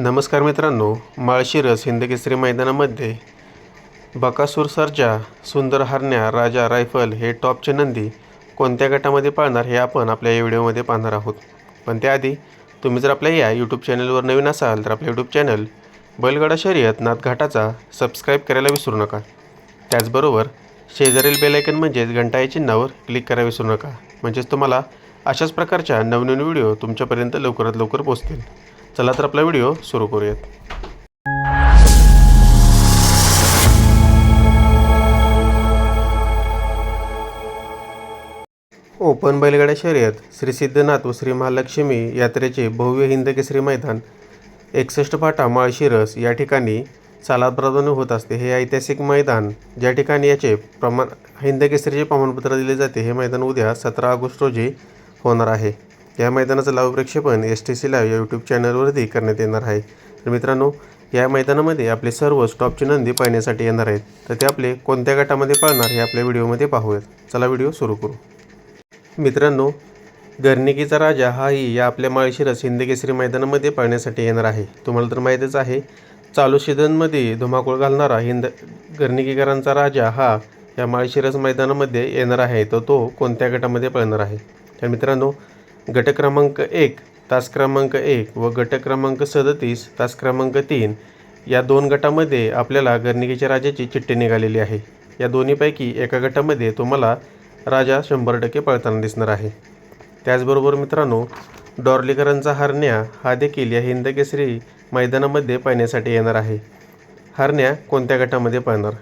नमस्कार मित्रांनो माळशिरस हिंदकेसरी मैदानामध्ये बकासूर सरजा सुंदर हरण्या राजा रायफल हे टॉपचे नंदी कोणत्या गटामध्ये पाळणार हे आपण आपल्या या व्हिडिओमध्ये पाहणार आहोत. पण त्याआधी तुम्ही जर आपल्या या यूट्यूब चॅनलवर नवीन असाल तर आपलं यूट्यूब चॅनल बैलगडा शर्यत नाथघाटाचा सबस्क्राईब करायला विसरू नका. त्याचबरोबर शेजारील बेलायकन म्हणजेच घंटा या चिन्हावर क्लिक करायला विसरू नका. म्हणजेच तुम्हाला अशाच प्रकारच्या नवनवीन व्हिडिओ तुमच्यापर्यंत लवकरात लवकर पोहोचतील. चला तर आपला व्हिडिओ सुरू करूयात. ओपन बैलगाड्या शर्यत श्री सिद्धनाथ व श्री महालक्ष्मी यात्रेचे भव्य हिंदकेसरी मैदान एकसष्ट फाटा माळशिरस या ठिकाणी सालाप्रदान होत असते. हे ऐतिहासिक मैदान ज्या ठिकाणी याचे प्रमाण हिंदकेसरीचे प्रमाणपत्र दिले जाते हे मैदान उद्या सतरा ऑगस्ट रोजी होणार आहे. या मैदानाचं लाईव्ह प्रक्षेपण एस टी सी लाईव्ह या यूट्यूब चॅनलवरती करण्यात येणार आहे. तर मित्रांनो या मैदानामध्ये आपले सर्व स्टॉपची नंदी पाहण्यासाठी येणार आहेत. तर ते आपले कोणत्या गटामध्ये पाळणार हे आपल्या व्हिडिओमध्ये पाहूयात. चला व्हिडिओ सुरू करू. मित्रांनो गर्निकीचा राजा हाही या आपल्या माळशिरस हिंदकेसरी मैदानामध्ये पाळण्यासाठी येणार आहे. तुम्हाला तर माहीतच आहे चालू सीझनमध्ये धुमाकूळ घालणारा हिंद गर्निकीकरांचा राजा हा या माळशिरस मैदानामध्ये येणार आहे. तर तो कोणत्या गटामध्ये पळणार आहे? तर मित्रांनो गट क्रमांक एक तास क्रमांक एक व गट क्रमांक सदतीस तास क्रमांक तीन या दोन गटामध्ये आपल्याला गर्निकीच्या राजाची चिठ्ठी निघालेली आहे. या दोन्हीपैकी एका गटामध्ये तुम्हाला राजा शंभर टक्के पळताना दिसणार आहे. त्याचबरोबर मित्रांनो डॉर्लीकरांचा हरण्या हा देखील या हिंदकेसरी मैदानामध्ये पाहण्यासाठी येणार आहे. हरण्या कोणत्या गटामध्ये पाहणार?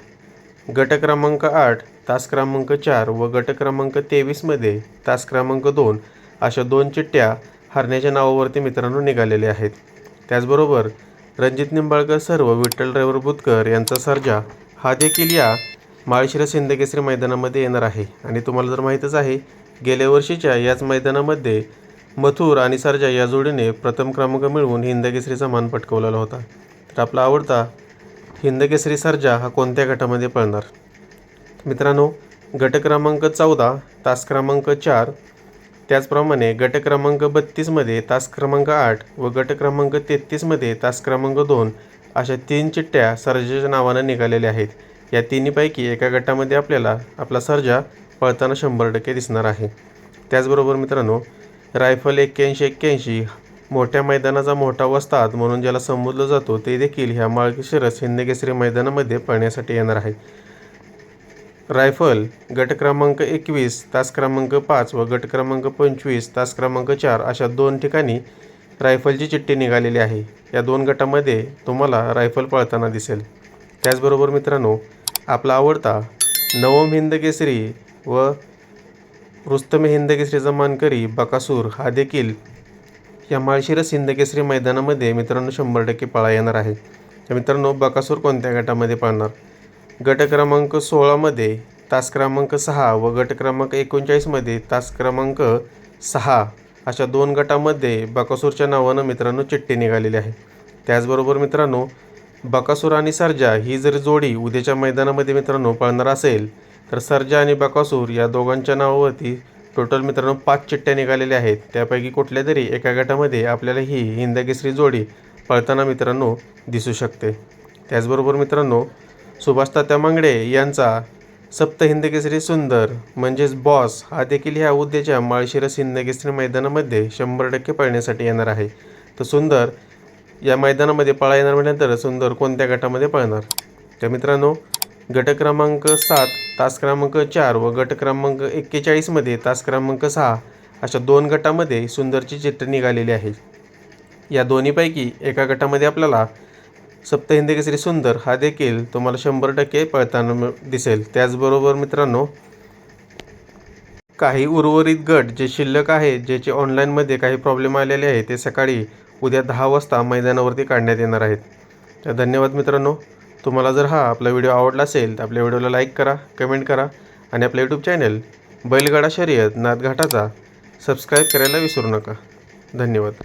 गट क्रमांक आठ तास क्रमांक चार व गट क्रमांक तेवीसमध्ये तास क्रमांक दोन अशा दोन चिठ्ठ्या हरण्याच्या नावावरती मित्रांनो निघालेल्या आहेत. त्याचबरोबर रणजित निंबाळकर सर्व विठ्ठल ड्रायव्हर बुतकर यांचा सर्जा हा देखील या माळशिरस हिंदकेसरी मैदानामध्ये येणार आहे. आणि तुम्हाला जर माहीतच आहे गेल्या वर्षीच्या याच मैदानामध्ये मथुर आणि सर्जा या जोडीने प्रथम क्रमांक मिळवून हिंदकेसरीचा मान पटकवलेला होता. तर आपला आवडता हिंदकेसरी सर्जा हा कोणत्या गटामध्ये पळणार? मित्रांनो गट क्रमांक चौदा तास क्रमांक चार त्याचप्रमाणे गट क्रमांक बत्तीसमध्ये तास क्रमांक आठ व गट क्रमांक तेहतीसमध्ये तास क्रमांक दोन अशा तीन चिठ्ठ्या सर्जाच्या नावानं निघालेल्या आहेत. या तिन्हीपैकी एका गटामध्ये आपल्याला आपला सर्जा पळताना शंभर टक्के दिसणार आहे. त्याचबरोबर मित्रांनो रायफल एक्क्याऐंशी एक्क्याऐंशी मोठ्या मैदानाचा मोठा वस्ताद म्हणून ज्याला संबोधलं जातो ते देखील ह्या माळकेश्वरस हिंदकेसरी मैदानामध्ये पळण्यासाठी येणार आहे. रायफल गट क्रमांक एकवीस तास क्रमांक पाच व गट क्रमांक पंचवीस तास क्रमांक चार अशा दोन ठिकाणी रायफलची चिठ्ठी निघालेली आहे. या दोन गटामध्ये तुम्हाला रायफल पळताना दिसेल. त्याचबरोबर मित्रांनो आपला आवडता नवम हिंद केसरी व रुस्तम हिंद केसरीचा मानकरी बकासूर हा देखील या माळशिरस हिंद केसरी मैदानामध्ये मित्रांनो शंभर टक्के पळा येणार आहे. तर मित्रांनो बकासूर कोणत्या गटामध्ये पळणार? गट क्रमांक सोळामध्ये तास क्रमांक सहा व गट क्रमांक एकोणचाळीसमध्ये तास क्रमांक सहा अशा दोन गटामध्ये बकासूरच्या नावानं मित्रांनो चिठ्ठी निघालेली आहे. त्याचबरोबर मित्रांनो बकासूर आणि सर्जा ही जर जोडी उद्याच्या मैदानामध्ये मित्रांनो पळणार असेल तर सर्जा आणि बकासूर या दोघांच्या नावावरती टोटल मित्रांनो पाच चिठ्ठ्या निघालेल्या आहेत. त्यापैकी कुठल्या तरी एका गटामध्ये आपल्याला ही हिंदकेसरी जोडी पळताना मित्रांनो दिसू शकते. त्याचबरोबर मित्रांनो सुभाष तात्या मांगडे यांचा सप्त हिंदकेसरी सुंदर म्हणजेच बॉस हा देखील ह्या उद्याच्या माळशिरस हिंदकेसरी मैदानामध्ये शंभर टक्के पळण्यासाठी येणार आहे. तर सुंदर या मैदानामध्ये पळा येणार म्हटल्यानंतर सुंदर कोणत्या गटामध्ये पळणार? तर मित्रांनो गट क्रमांक सात तास क्रमांक चार व गट क्रमांक एक्केचाळीसमध्ये तास क्रमांक सहा अशा दोन गटामध्ये सुंदरची चित्र निघालेली आहे. या दोन्हीपैकी एका गटामध्ये आपल्याला सप्तहिंदी केसरी सुंदर हा देखील तुम्हाला शंभर टक्के पळताना दिसेल. त्याचबरोबर मित्रांनो काही उर्वरित गट जे शिल्लक आहे ज्याचे ऑनलाईनमध्ये काही प्रॉब्लेम आलेले आहे ते सकाळी उद्या दहा वाजता मैदानावरती काढण्यात येणार आहेत. तर धन्यवाद मित्रांनो. तुम्हाला जर हा आपला व्हिडिओ आवडला असेल तर आपल्या व्हिडिओला लाईक करा कमेंट करा आणि आपलं यूट्यूब चॅनल बैलगाडा शर्यत नादघाटाचा सबस्क्राईब करायला विसरू नका. धन्यवाद.